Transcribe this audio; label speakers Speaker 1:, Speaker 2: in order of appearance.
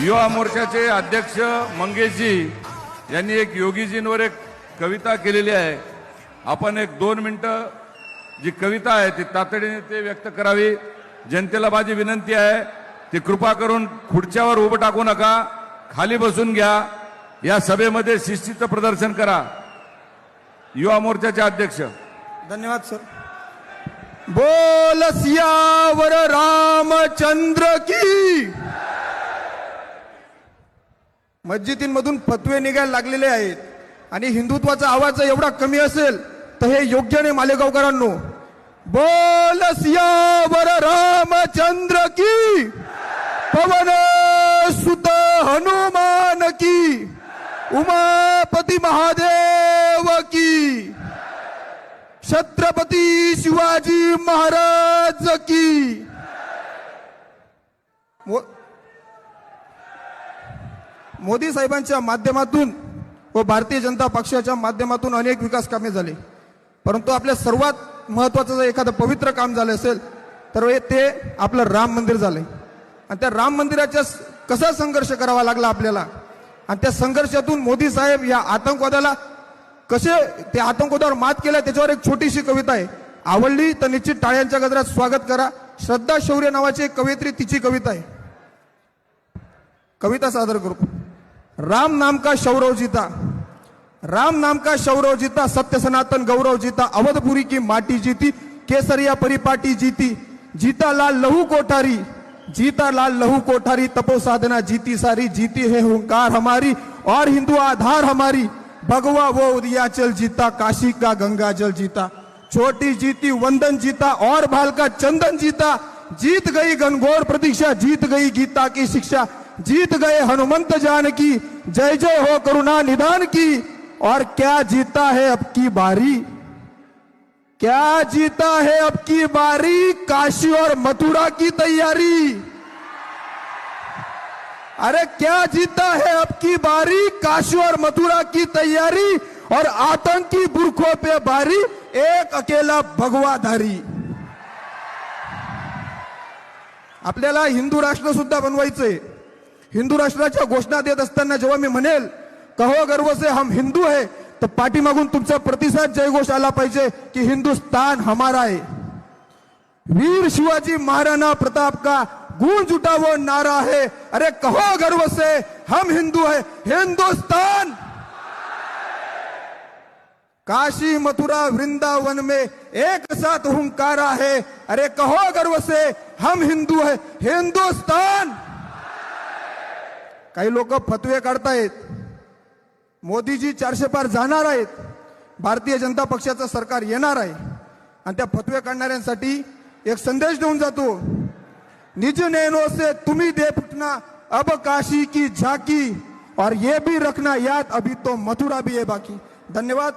Speaker 1: युवा मोर्चाचे अध्यक्ष मंगेशजी यांनी एक योगीजींवर एक कविता केलेली आहे. आपण एक दोन मिनिटं जी कविता आहे ती तातडीने ते व्यक्त करावी. जनतेला माझी विनंती आहे ती कृपा करून खुर्च्यावर उभं टाकू नका खाली बसून घ्या. या सभेमध्ये शिस्तीचं प्रदर्शन करा. युवा मोर्चाचे अध्यक्ष.
Speaker 2: धन्यवाद सर. बोल सियावर रामचंद्र की मस्जिदींमधून फतवे निघायला लागलेले आहेत आणि हिंदुत्वाचा आवाज एवढा कमी असेल तर हे योग्य नाही मालेगावकरांनो. बोल सियावर रामचंद्र की पवन सुत हनुमान की उमापती महादेव की छत्रपती शिवाजी महाराज की. मोदी साहेबांच्या माध्यमातून व भारतीय जनता पक्षाच्या माध्यमातून अनेक विकास कामे झाली. परंतु आपल्या सर्वात महत्वाचं जर एखादं पवित्र काम झालं असेल तर ते आपलं राम मंदिर झालं आणि त्या राम मंदिराच्या कसा संघर्ष करावा लागला आपल्याला? आणि त्या संघर्षातून मोदी साहेब या आतंकवादाला कसे ते आतंकवादावर मात केला त्याच्यावर एक छोटीशी कविता आहे. आवडली तर निश्चित टाळ्यांच्या गजरात स्वागत करा. श्रद्धा शौर्य नावाची एक कवयित्री तिची कविता आहे. कविता सादर करू. राम नाम का शौरव जीता राम नाम का शौरव जीता सत्य सनातन गौरव जीता, अवधपुरी की माटी जीती, केसरिया परिपाटी जीती, जीता लाल लहू कोठारी, जीता लाल लहू कोठारी तपो साधना जीती सारी, जीती है हुंकार हमारी, और हिंदू आधार हमारी, भगवा वो उदयाचल जीता, काशी का गंगा जल जीता छोटी जीती, वंदन जीता, और भाल का चंदन जीता, जीत गई घनघोर प्रतीक्षा, जीत गई गीता की शिक्षा जीत गए हनुमंत जान की जय जय हो करुणा निदान की। और क्या जीता है अब की बारी? क्या जीता है अब की बारी? काशी और मथुरा की तैयारी। अरे क्या जीता है अब की बारी? काशी और मथुरा की तैयारी। और आतंकी बुरखों पे बारी। एक अकेला भगवाधारी। आपल्याला हिंदू राष्ट्र सुद्धा बनवायचंय. हिंदू राष्ट्राच्या घोषणा देत असताना जेव्हा मी म्हणेल कहो गर्व से हम हिंदू है तर पाठीमागून तुमचा प्रतिसाद जयघोष आला पाहिजे की हिंदुस्तान हमारा आहे. वीर शिवाजी महाराणा प्रताप का गूंज उठा वो नारा है? अरे कहो गर्व से हम हिंदू है हिंदुस्तान! काशी मथुरा वृंदावन में एक साथ हुंकारा है। अरे कहो गर्व से हम हिंदू है हिंदुस्तान! काही लोक फतवे काढतायत. मोदीजी चारशे पार जाणार आहेत. भारतीय जनता पक्षाचं सरकार येणार आहे. आणि त्या फतवे काढणाऱ्यांसाठी एक संदेश देऊन जातो. निज नैनों से तुम्ही दे फुटना अब काशी की झाकी. और ये भी रखना याद अभी तो मथुरा भी है बाकी. धन्यवाद.